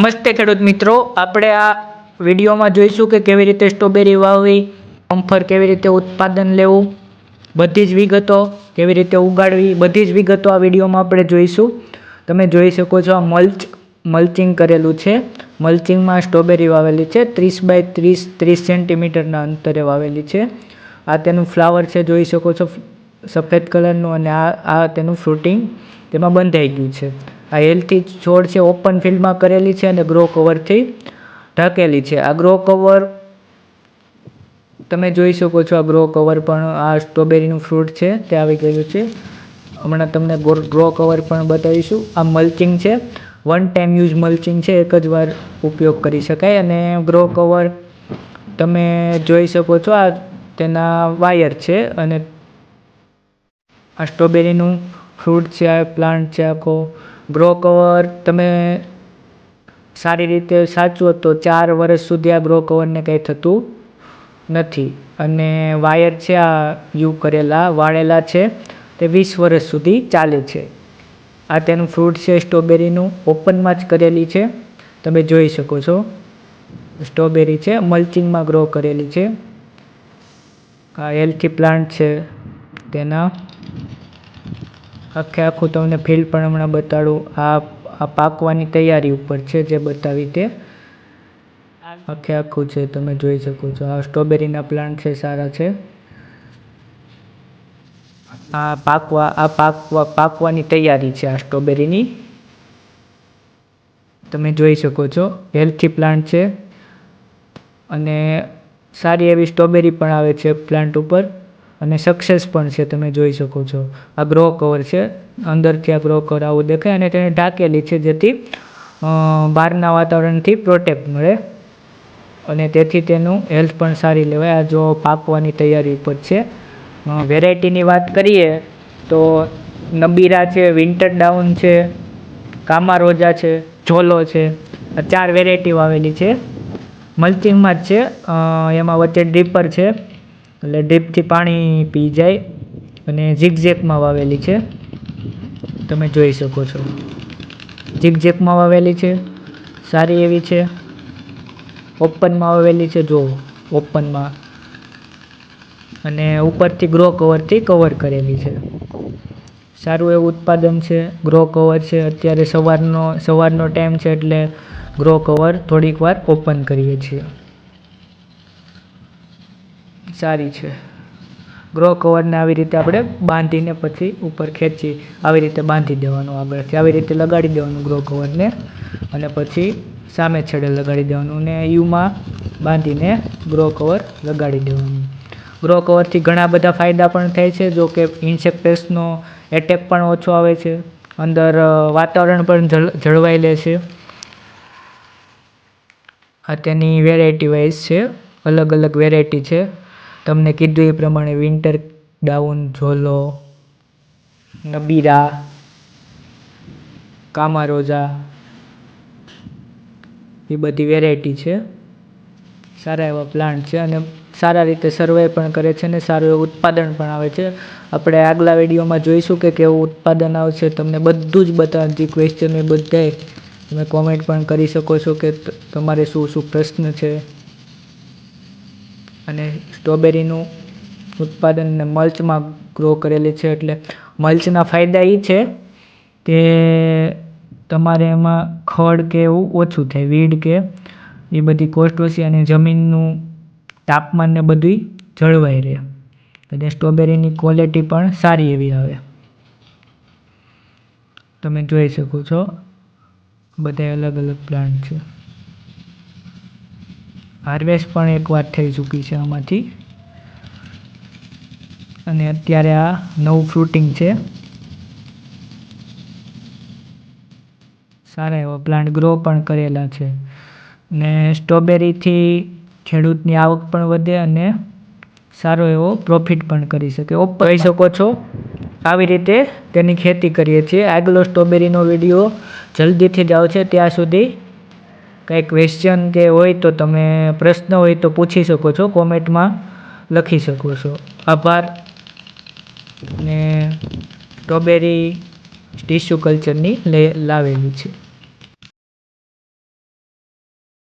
નમસ્તે ખેડૂત મિત્રો, આપણે આ વિડીયોમાં જોઈશું કે કેવી રીતે સ્ટ્રોબેરી વાવવી કમ્ફર કેવી રીતે ઉત્પાદન લેવું, બધી જ વિગતો કેવી રીતે ઉગાડવી, બધી જ વિગતો આ વિડીયોમાં આપણે જોઈશું. તમે જોઈ શકો છો આ મલ્ચ મલ્ચિંગ કરેલું છે. મલ્ચિંગમાં સ્ટ્રોબેરી વાવેલી છે, ત્રીસ બાય ત્રીસ ત્રીસ સેન્ટીમીટરના અંતરે વાવેલી છે. આ તેનું ફ્લાવર છે, જોઈ શકો છો, સફેદ કલરનું અને આ આ તેનું ફ્રૂટિંગ તેમાં બંધાઈ ગયું છે. આ હેલ્થી છોડ છે ઓપન ફિલ્ડમાં કરેલી છે અને ગ્રો કવરથી ઢાંકેલી છે. આ ગ્રો કવર તમે જોઈ શકો છો, આ ગ્રો કવર પણ આ સ્ટ્રોબેરીનું ફ્રૂટ છે તે આવી ગયું છે. હમણાં તમને ગ્રો કવર પણ બતાવીશું. આ મલ્ચિંગ છે વન ટાઈમ યુઝ મલ્ચિંગ છે, એક જ વાર ઉપયોગ કરી શકાય. અને ગ્રો કવર તમે જોઈ શકો છો, આ તેના વાયર છે અને આ સ્ટ્રોબેરીનું ફ્રૂટ છે, આ પ્લાન્ટ છે, આખો ગ્રો કવર તમે સારી રીતે સાચવો તો ચાર વર્ષ સુધી આ ગ્રો કવરને કંઈ થતું નથી. અને વાયર છે આ યુ કરેલા, વાળેલા છે, તે વીસ વર્ષ સુધી ચાલે છે. આ તેનું ફ્રૂટ છે સ્ટ્રોબેરીનું ઓપનમાં જ કરેલી છે. તમે જોઈ શકો છો. સ્ટ્રોબેરી છે મલ્ચિંગમાં ગ્રો કરેલી છે. આ હેલ્થી પ્લાન્ટ છે તેના. આખે આખું તમને ફિલ્ડ પણ હમણાં બતાડું. આ આ પાકવાની તૈયારી ઉપર છે જે બતાવી તે. આખે આખું છે, તમે જોઈ શકો છો. આ સ્ટ્રોબેરીના પ્લાન્ટ છે, સારા છે. આ પાકવા આ પાકવા, પાકવાની તૈયારી છે આ સ્ટ્રોબેરીની તમે જોઈ શકો છો હેલ્થી પ્લાન્ટ છે. અને સારી એવી સ્ટ્રોબેરી પણ આવે છે પ્લાન્ટ ઉપર. અને સક્સેસ પણ છે, તમે જોઈ શકો છો. આ ગ્રો કવર છે અંદરથી આ ગ્રો કવર આવું દેખાય અને તેને ઢાંકેલી છે, જેથી બહારના વાતાવરણથી પ્રોટેક્ટ મળે. અને તેથી તેનું હેલ્થ પણ સારી લેવાય. આ જો પાકવાની તૈયારી ઉપર છે. વેરાયટીની વાત કરીએ, તો નબીરા છે વિન્ટર ડાઉન છે કામારોજા છે, ઝોલો છે, આ ચાર વેરાયટી વાવેલી છે. મલ્ચિંગમાં જ છે એમાં વચ્ચે ડ્રીપર છે. એટલે ડ્રીપથી પાણી પી જાય અને ઝીગઝેકમાં વાવેલી છે. તમે જોઈ શકો છો. ઝીગઝેકમાં વાવેલી છે. સારી એવી છે. ઓપનમાં વાવેલી છે. જો ઓપનમાં. અને ઉપરથી ગ્રો કવરથી કવર કરેલી છે. સારું એવું ઉત્પાદન છે. ગ્રો કવર છે. અત્યારે સવારનો સવારનો ટાઈમ છે એટલે ગ્રો કવર થોડીક વાર ઓપન કરીએ છીએ. સારી છે. ગ્રો કવરને આવી રીતે આપણે બાંધીને પછી ઉપર ખેંચી આવી રીતે બાંધી દેવાનું આગળથી. આવી રીતે લગાડી દેવાનું ગ્રો કવરને અને પછી સામે છેડે લગાડી દેવાનું ને યુમાં બાંધીને ગ્રો કવર લગાડી દેવાનું. ગ્રો કવરથી ઘણા બધા ફાયદા પણ થાય છે, જો કે ઇન્સેક્ટેસનો એટેક પણ ઓછો આવે છે. અંદર વાતાવરણ પણ જળવાઈ લે છે. આ તેની વેરાયટી વાઇઝ છે અલગ અલગ વેરાયટી છે. તમને કીધું એ પ્રમાણે વિન્ટર ડાઉન ઝોલો, નબીરા, કામારોજા, એ બધી વેરાયટી છે. સારા એવા પ્લાન્ટ છે અને સારા રીતે સર્વાઈવ પણ કરે છે અને સારું એવું ઉત્પાદન પણ આવે છે. આપણે આગલા વિડીયોમાં જોઈશું કે કેવું ઉત્પાદન આવશે. તમને બધું જ બતા જે ક્વેશ્ચન એ બધાય. તમે કોમેન્ટ પણ કરી શકો છો કે તમારે શું શું પ્રશ્ન છે. અને સ્ટ્રોબેરીનું ઉત્પાદન મલ્ચમાં ગ્રો કરેલી છે એટલે મલ્ચના ફાયદા એ છે કે તમારે એમાં ખડ કે એવું ઓછું થાય, વીડ કે એ બધી કોસ્ટ ઓછી અને જમીનનું તાપમાન ને બધું જળવાઈ રહે. અને સ્ટ્રોબેરીની ક્વોલિટી પણ સારી એવી આવે. તમે જોઈ શકો છો. બધા અલગ અલગ પ્લાન્ટ છે. હાર્વેસ્ટ પણ એક વાર થઈ ચૂકી છે આમાંથી. અને અત્યારે આ નવું ફ્રૂટિંગ છે. સારા એવા પ્લાન્ટ ગ્રો પણ કરેલા છે. ને સ્ટ્રોબેરીથી ખેડૂતની આવક પણ વધે અને સારો એવો પ્રોફિટ પણ કરી શકે. ઓપ કહી શકો છો આવી રીતે તેની ખેતી કરીએ છીએ. આગલો સ્ટ્રોબેરીનો વીડિયો જલ્દીથી જ આવશે. ત્યાં સુધી કંઈ ક્વેશ્ચન કે હોય તો તમે પ્રશ્ન હોય તો પૂછી શકો છો, કોમેન્ટમાં લખી શકો છો. આભાર. ને સ્ટ્રોબેરી ટીસ્યુ કલ્ચરની લે, લાવેલી છે.